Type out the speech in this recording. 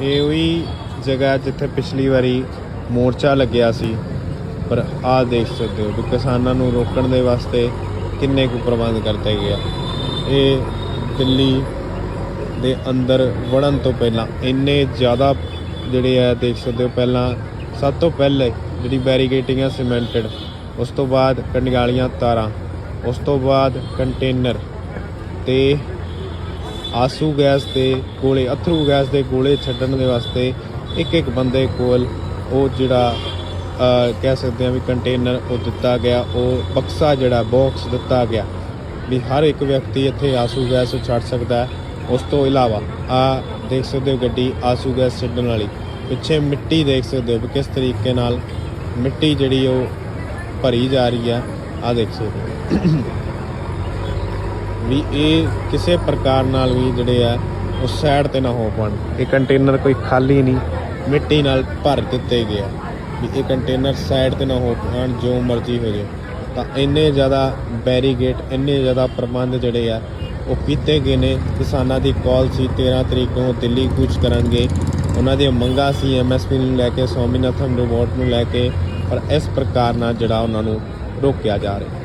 ਇਹ ਉਹੀ ਜਗ੍ਹਾ ਜਿੱਥੇ ਪਿਛਲੀ ਵਾਰੀ ਮੋਰਚਾ ਲੱਗਿਆ ਸੀ, ਪਰ ਆਹ ਦੇਖ ਸਕਦੇ ਹੋ ਕਿ ਕਿਸਾਨਾਂ ਨੂੰ ਰੋਕਣ ਦੇ ਵਾਸਤੇ ਕਿੰਨੇ ਕੁ ਪ੍ਰਬੰਧ ਕਰਤੇ ਗਏ ਇਹ ਦਿੱਲੀ ਦੇ ਅੰਦਰ ਵੜਨ ਤੋਂ ਪਹਿਲਾਂ ਇੰਨੇ ਜ਼ਿਆਦਾ ਜਿਹੜੇ ਆ, ਦੇਖ ਸਕਦੇ ਹੋ ਪਹਿਲਾਂ ਸਭ ਤੋਂ ਪਹਿਲੇ ਜਿਹੜੀ ਬੈਰੀਗੇਟਿੰਗ ਆ ਸੀਮੈਂਟਡ, ਉਸ ਤੋਂ ਬਾਅਦ ਕੰਡਿਆਲੀਆਂ ਤਾਰਾਂ, ਉਸ ਤੋਂ ਬਾਅਦ ਕੰਟੇਨਰ ਤੇ ਆਸੂ ਗੈਸ ਦੇ ਗੋਲੇ, ਅਥਰੂ ਗੈਸ ਦੇ ਗੋਲੇ ਛੱਡਣ ਦੇ ਵਾਸਤੇ ਇੱਕ ਇੱਕ ਬੰਦੇ ਕੋਲ ਉਹ ਜਿਹੜਾ ਕਹਿ ਸਕਦੇ ਆ ਵੀ ਕੰਟੇਨਰ ਉਹ ਦਿੱਤਾ ਗਿਆ, ਉਹ ਬਕਸਾ ਜਿਹੜਾ ਬਾਕਸ ਦਿੱਤਾ ਗਿਆ ਵੀ ਹਰ ਇੱਕ ਵਿਅਕਤੀ ਇੱਥੇ ਆਸੂ ਗੈਸ ਛੱਡ ਸਕਦਾ ਉਸ ਤੋਂ ਇਲਾਵਾ ਆ ਦੇਖ ਸਕਦੇ ਹੋ ਗੱਡੀ ਆਸੂ ਗੈਸ ਛੱਡਣ ਵਾਲੀ, ਪਿੱਛੇ ਮਿੱਟੀ ਦੇਖ ਸਕਦੇ ਹੋ ਵੀ ਕਿਸ ਤਰੀਕੇ ਨਾਲ ਮਿੱਟੀ ਜਿਹੜੀ ਉਹ ਭਰੀ ਜਾ ਰਹੀ ਹੈ। ਆ ਦੇਖ ਸਕਦੇ ਹੋ। ਵੀ ਇਹ ਕਿਸੇ ਪ੍ਰਕਾਰ ਨਾਲ ਵੀ ਜਿਹੜੇ ਆ, ਉਹ ਸਾਈਡ ਤੇ ਨਾ ਹੋ ਪਾਣ ਇਹ ਕੰਟੇਨਰ ਕੋਈ ਖਾਲੀ ਨਹੀਂ, ਮਿੱਟੀ ਨਾਲ ਭਰ ਦਿੱਤੇ ਗਿਆ ਵੀ ਇਹ ਕੰਟੇਨਰ ਸਾਈਡ ਤੇ ਨਾ ਹੋ ਪਾਣ ਜੋ ਮਰਜ਼ੀ ਹੋ ਜਾਵੇ ਤਾਂ ਇੰਨੇ ਜ਼ਿਆਦਾ ਬੈਰੀਗੇਟ ਇੰਨੇ ਜ਼ਿਆਦਾ ਪ੍ਰਬੰਧ ਜਿਹੜੇ ਆ, ਉਹ ਕੀਤੇ ਗਏ ਨੇ। ਕਿਸਾਨਾਂ ਦੀ ਕਾਲ ਸੀ 13 ਤਰੀਕ ਨੂੰ ਦਿੱਲੀ ਕੂਚ ਕਰਨਗੇ। ਉਹਨਾਂ ਦੀਆਂ ਮੰਗਾਂ ਸੀ ਐਮਐਸਪੀ ਨੂੰ ਲੈ ਕੇ ਸਵਾਮੀਨਾਥਨ ਰਿਪੋਰਟ ਨੂੰ ਲੈ ਕੇ। ਪਰ ਇਸ ਪ੍ਰਕਾਰ ਨਾਲ ਜਿਹੜਾ ਉਹਨਾਂ ਨੂੰ ਰੋਕਿਆ ਜਾ ਰਿਹਾ।